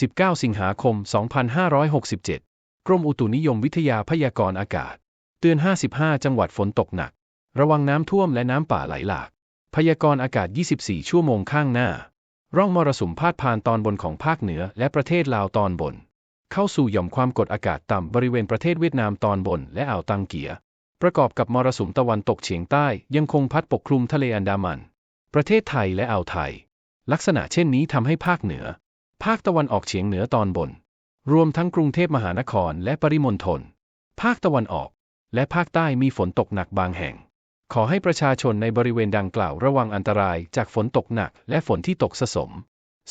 19 สิงหาคม 2567 กรมอุตุนิยมวิทยาพยากรณ์อากาศ เตือน 55 จังหวัดฝนตกหนัก ระวังน้ำท่วมและน้ำป่าไหลหลาก พยากรณ์อากาศ 24 ชั่วโมงข้างหน้า ร่องมรสุมพาดผ่านตอนบนของภาคเหนือและประเทศลาวตอนบน เข้าสู่หย่อมความกดอากาศต่ำบริเวณประเทศเวียดนามตอนบนและอ่าวตังเกีย ประกอบกับมรสุมตะวันตกเฉียงใต้ยังคงพัดปกคลุมทะเลอันดามัน ประเทศไทยและอ่าวไทย ลักษณะเช่นนี้ทำให้ภาคเหนือ ภาคตะวันออกเฉียงเหนือตอนบน รวมทั้งกรุงเทพมหานครและปริมณฑล ภาคตะวันออก และภาคใต้มีฝนตกหนักบางแห่ง ขอให้ประชาชนในบริเวณดังกล่าวระวังอันตรายจากฝนตกหนักและฝนที่ตกสะสม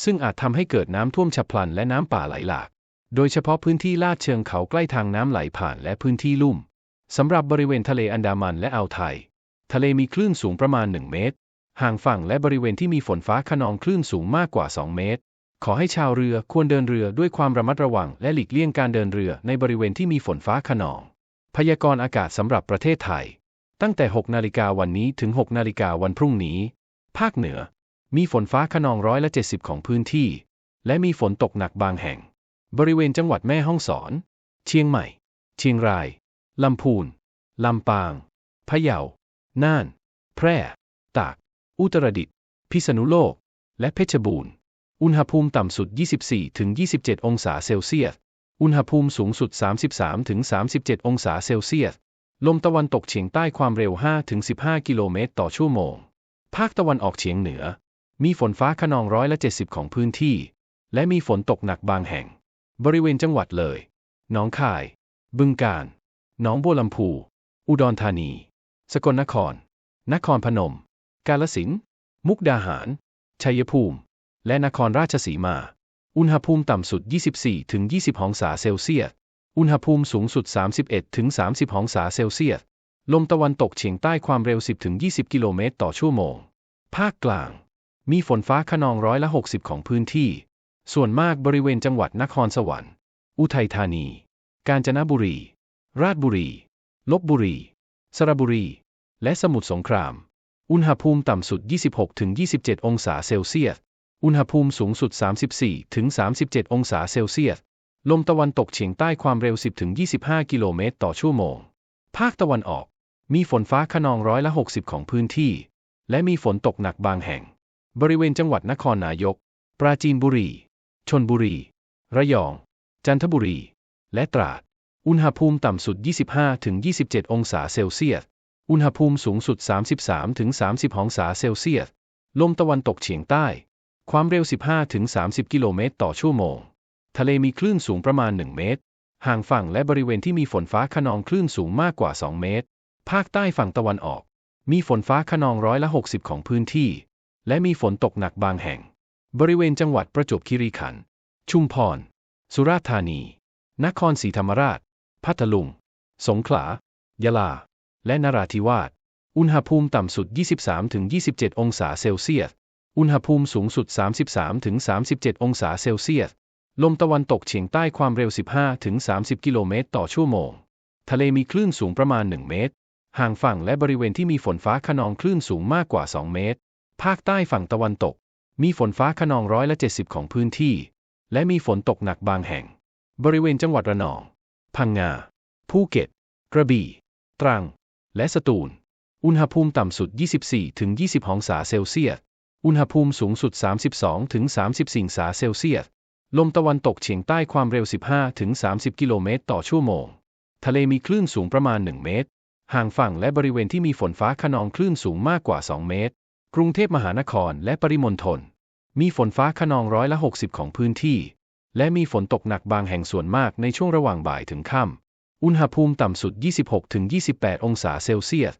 ซึ่งอาจทำให้เกิดน้ำท่วมฉับพลันและน้ำป่าไหลหลาก โดยเฉพาะพื้นที่ลาดเชิงเขาใกล้ทางน้ำไหลผ่านและพื้นที่ลุ่มสำหรับบริเวณทะเลอันดามันและอ่าวไทย ทะเลมีคลื่นสูงประมาณ 1 เมตร ห่างฝั่งและบริเวณที่มีฝนฟ้าขนองคลื่นสูงมากกว่า 2 เมตร ขอให้ชาวเรือควรเดินเรือด้วยความระมัดระวังและหลีกเลี่ยงการเดินเรือในบริเวณที่มีฝนฟ้าขนอง พยากรณ์อากาศสำหรับประเทศไทย ตั้งแต่ 6 นาฬิกาวันนี้ถึง 6 นาฬิกาวันพรุ่งนี้ ภาคเหนือ มีฝนฟ้าขนองร้อยละ 70 ของพื้นที่ และมีฝนตกหนักบางแห่ง บริเวณจังหวัดแม่ฮ่องสอน เชียงใหม่ เชียงราย ลำพูน ลำปาง พะเยา น่าน แพร่ ตาก อุตรดิตถ์ พิษณุโลก และเพชรบูรณ์ อุณหภูมิต่ำสุด 24-27 องศาเซลเซียส อุณหภูมิสูงสุด 33-37 องศาเซลเซียส ลมตะวันตกเฉียงใต้ความเร็ว 5-15 กิโลเมตรต่อชั่วโมง ภาคตะวันออกเฉียงเหนือ มีฝนฟ้าขนองร้อยละ 70 ของพื้นที่ และมีฝนตกหนักบางแห่ง บริเวณจังหวัดเลยหนองคาย บึงกาฬหนองบัวลำพู อุดรธานี สกลนคร นครพนม กาฬสินธุ์ มุกดาหาร ชัยภูมิ และนครราชสีมา อุณหภูมิต่ำสุด 24-20 องศาเซลเซียส อุณหภูมิสูงสุด 31-30 องศาเซลเซียส ลมตะวันตกเฉียงใต้ความเร็ว 10-20 กิโลเมตรต่อชั่วโมง ภาคกลาง มีฝนฟ้าขนองร้อยละ 60 ของพื้นที่ ส่วนมากบริเวณจังหวัดนครสวรรค์ อุทัยธานี กาญจนบุรี ราชบุรี ลบบุรี สระบุรี และสมุทรสงคราม อุณหภูมิต่ำสุด 26-27 องศาเซลเซียส อุณหภูมิสูงสุด 34-37 องศาเซลเซียส ลมตะวันตกเฉียงใต้ความเร็ว 10-25 กิโลเมตรต่อชั่วโมง ภาคตะวันออก มีฝนฟ้าขนองร้อยละ 60 ของพื้นที่ และมีฝนตกหนักบางแห่ง บริเวณจังหวัดนครนายก ปราจีนบุรี ชนบุรี ระยอง จันทบุรี และตราด อุณหภูมิต่ำสุด 25-27 องศาเซลเซียส อุณหภูมิสูงสุด 33-30 องศาเซลเซียส ลมตะวันตกเฉียงใต้ ความเร็ว 15-30 กิโลเมตรต่อชั่วโมง ทะเลมีคลื่นสูงประมาณ 1 เมตร ห่างฝั่งและบริเวณที่มีฝนฟ้าขนองคลื่นสูงมากกว่า 2 เมตร ภาคใต้ฝั่งตะวันออก มีฝนฟ้าขนองร้อยละ 60 ของพื้นที่ และมีฝนตกหนักบางแห่ง บริเวณจังหวัดประจวบคีรีขันธ์ ชุมพร สุราษฎร์ธานี นครศรีธรรมราช พัทลุง สงขลา ยะลา และนราธิวาส อุณหภูมิต่ำสุด 23-27 องศาเซลเซียส อุณหภูมิสูงสุด 33-37 องศาเซลเซียส ลมตะวันตกเฉียงใต้ความเร็ว 15-30 กิโลเมตรต่อชั่วโมง ทะเลมีคลื่นสูงประมาณ 1 เมตร ห่างฝั่งและบริเวณที่มีฝนฟ้าขนองคลื่นสูงมากกว่า 2 เมตร ภาคใต้ฝั่งตะวันตก มีฝนฟ้าขนองร้อยละ 70 ของพื้นที่ และมีฝนตกหนักบางแห่ง บริเวณจังหวัดระนอง พังงา ภูเก็ต กระบี่ ตรัง และสตูล อุณหภูมิต่ำสุด 24-20 องศาเซลเซียส อุณหภูมิสูงสุด 32-34องศาเซลเซียส ลมตะวันตกเฉียงใต้ความเร็ว 15-30 กิโลเมตรต่อชั่วโมง ทะเลมีคลื่นสูงประมาณ 1 เมตร ห่างฝั่งและบริเวณที่มีฝนฟ้าขนองคลื่นสูงมากกว่า 2 เมตร กรุงเทพมหานครและปริมณฑล มีฝนฟ้าขนองร้อยละ 60 ของพื้นที่ และมีฝนตกหนักบางแห่งส่วนมากในช่วงระหว่างบ่ายถึงค่ำ อุณหภูมิต่ำสุด 26-28 องศาเซลเซียส